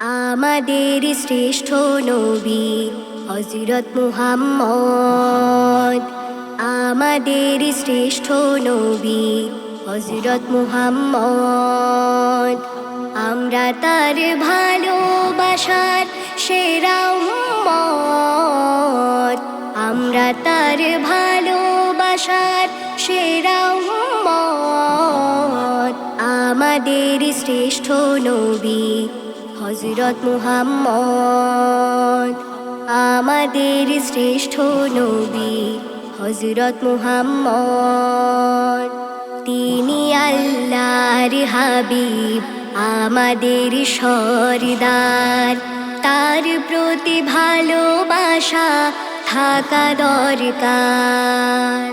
আমাদের শ্রেষ্ঠ নবী হজরত মুহাম্মদ। আমাদের শ্রেষ্ঠ নবী হজরত মুহাম্মদ। আমরা তার ভালোবাসার সেরা উম্মত। আমরা তার ভালোবাসার সেরা উম্মত। আমাদের শ্রেষ্ঠ নবী হজরত মুহাম্মদ, আমাদের শ্রেষ্ঠ নবী হজরত মুহাম্মদ। তিনি আল্লাহর হাবিব, আমাদের সরদার। তার প্রতি ভালোবাসা থাকা দরকার।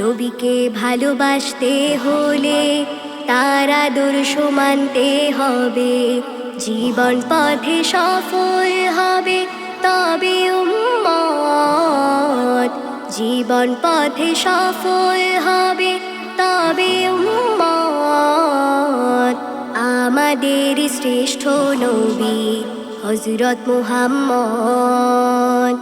নবীকে ভালোবাসতে হলে তার আদর্শ মানতে হবে। জীবন পথে সফল হবে তবে উম্মত। জীবন পথে সফল হবে তবে উম্মত। আমাদের শ্রেষ্ঠ নবী হজরত মুহাম্মদ।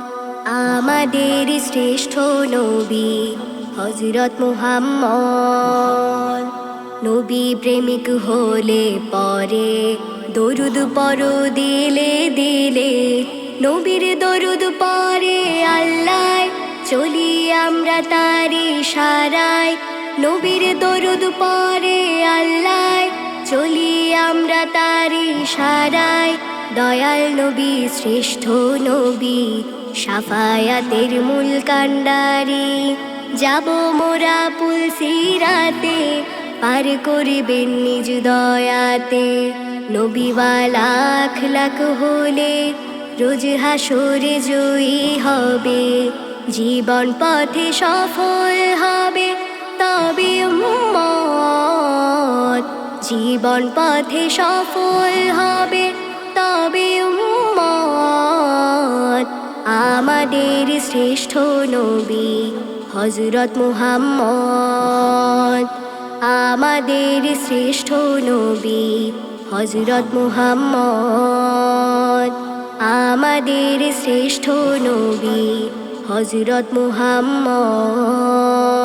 আমাদের শ্রেষ্ঠ নবী হজরত মুহাম্মদ। নবী প্রেমিক হলে পরে দরুদ পর দিলে দিলে, নবীর দরুদ পরে আল্লাহ চলি আমরা তারি সারাই, নবীর দরুদ পরে আল্লাহ চলি আমরা তারি সারাই, দয়াল নবী, শ্রেষ্ঠ নবী, সাফায়াতের মূল কাণ্ডারি। যাব মোরা পুল সিরাতে পার করিবেন নিজ দয়াতে। নবীওয়ালা লাখ লাখ হলে রোজ হাসরে জয়ী হবে। জীবন পথে সফল হবে তবে উম্মত। জীবন পথে সফল হবে তবে উম্মত। আমাদের শ্রেষ্ঠ নবী হজরত মুহাম্মদ। আমাদের শ্রেষ্ঠ নবী হজরত মুহাম্মদ আমাদের শ্রেষ্ঠ নবী হজরত মুহাম্মদ।